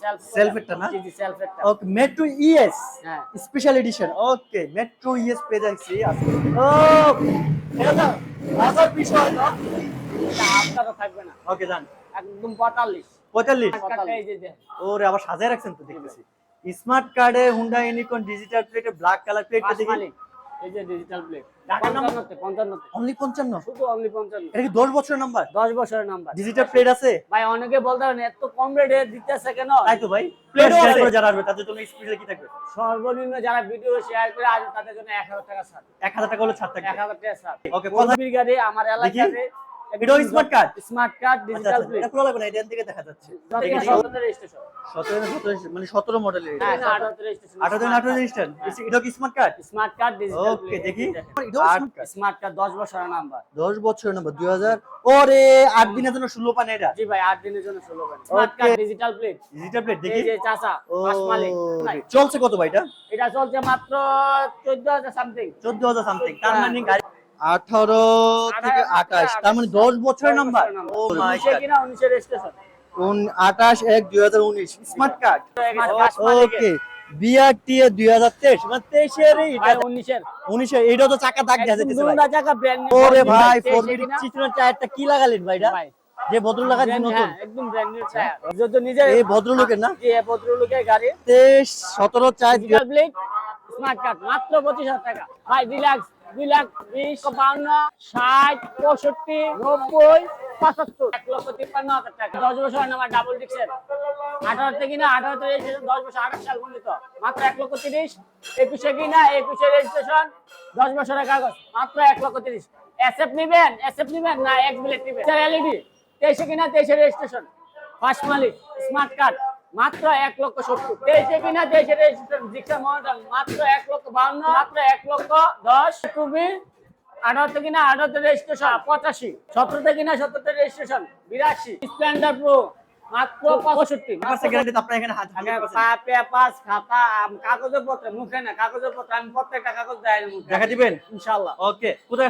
Self সেলফেরটা না? জি জি সেলফেরটা ওকে মেট্রো ইএস হ্যাঁ। Special edition okay metro ES পেয়ে যাচ্ছি। ও এটা আসার বিষয় না? এটা থাকবে না। ওকে জান একদম পঁয়তাল্লিশ। পঁয়তাল্লিশ? এই যে যে। ওরে আবার সাজায় রাখছেন তো দেখতেছি। স্মার্ট কার্ডে হুন্ডা ইউনিকর্ন ডিজিটাল প্লেটে ব্ল্যাক কালার প্লেটটা দেখি। মালিক এই যে ডিজিটাল প্লেট ঢাকা নাম্বার? পঞ্চান্নতে পঞ্চান্নতে। অনলি পঞ্চান্ন? শুধু অনলি পঞ্চান্ন। এটা কি দশ বছরের নাম্বার? দশ বছরের নাম্বার। ডিজিটাল প্লেট আছে? ভাই অনেকে বলতে পারেন এত কম রেটে দিতেছে কেন? তাই তো ভাই। প্লেট। যারা আসবে তাদের জন্য স্পেশাল কি থাকবে? সর্বনিম্ন যারা ভিডিও শেয়ার করে আসবে তাদের জন্য এক হাজার টাকা ছাড়। এক হাজার টাকা হলো ছাড় থাকবে। এক হাজার টাকা ছাড়। ওকে কথা কলবির গাড়ি আমার এলাকাতে এটাও smart card? Smart card digital plate এটা খোলা লাগবে না এটা দিকে দেখা যাচ্ছে। দেখি, দেখি। রেজিস্ট্রেশন সতেরো সতেরো মানে সতেরো মডেলের আঠারোতে রেজিস্ট্রেশন আঠারো আঠারো রেজিস্টার এটা কি smart card smart card digital okay দেখি। স্মার্ট কার্ড দশ বছরের নাম্বার দশ বছরের নাম্বার দুই হাজার। ওরে আট দিনের জন্য পান এটা। জি ভাই আট দিনের জন্য ষোলো smart card digital plate digital plate দেখি। যে চাচা পাঁচ মালিক চলছে কত ভাই এটা? এটা চলছে মাত্র চোদ্দ হাজার সামথিং চোদ্দ হাজার সামথিং তার মানে গাড়ি আঠারো থেকে আঠাশ। তার মানে দশ বছরের নাম্বার ও আঠাশ এক দুই হাজার উনিশ। Smart card okay BRTA দুই হাজার তেইশ। মানে তেইশের উনিশের। উনিশে এইটা তো চাকা দাগ। টাকা ব্র্যান্ড ওরে ভাই ফোর চিত্রের টায়ারটা কি লাগালেন ভাই এটা? ভাই যে ভদ্রলোক আছে নতুন। হ্যাঁ একদম ব্র্যান্ড নিউ টায়ার নিজের এই ভদ্রলোকের না? জি এই ভদ্রলোকের গাড়ি। তেইশ সতেরো চার দুই ডিজিটাল প্লেট স্মার্ট কার্ড মাত্র পঁচিশ হাজার টাকা। ভাই লাখ দুই লাখ বিশ, বাউন্ন, ষাট, পঁয়ষট্টি, নব্বই, পঁচাত্তর, এক লক্ষ তিপ্পান্ন হাজার টাকা। দশ বছর নামা ডাবল ডিক্সের আঠারোতে কিনা, আঠারোতে রেজিস্ট্রেশন দশ বছর, আঠাশ সাল পর্যন্ত মাত্র এক লক্ষ তিরিশ। একুশে কিনা, একুশে রেজিস্ট্রেশন দশ বছরের কাগজ, মাত্র এক লক্ষ তিরিশ। এসএফ নিবেন এসএফ নিবেন না, এক বিলেট নিবেন। এলইডি তেইশে কিনা, তেইশে রেজিস্ট্রেশন ফার্স্ট মালিক স্মার্ট কার্ড মাত্র এক লক্ষ সত্তর। তেইশে কিনা তেইশে মাত্র এক লক্ষ মাত্র এক লক্ষ দশ। টুবি আঠারোতে কিনা আঠারোতে রেজিস্ট্রেশন পঁচাশি। সতেরোতে কিনা সতেরোতে রেজিস্ট্রেশন বিরাশি। স্প্লেন্ডার প্রো মাত্র পঁয়ষট্টি পেপাস খাতা আম, কাগজপত্র মুখে না কাগজপত্র আমি প্রত্যেকটা কাগজ দেয় মুখে। দেখা দিবেন? ইনশাল্লাহ। ওকে কোথায়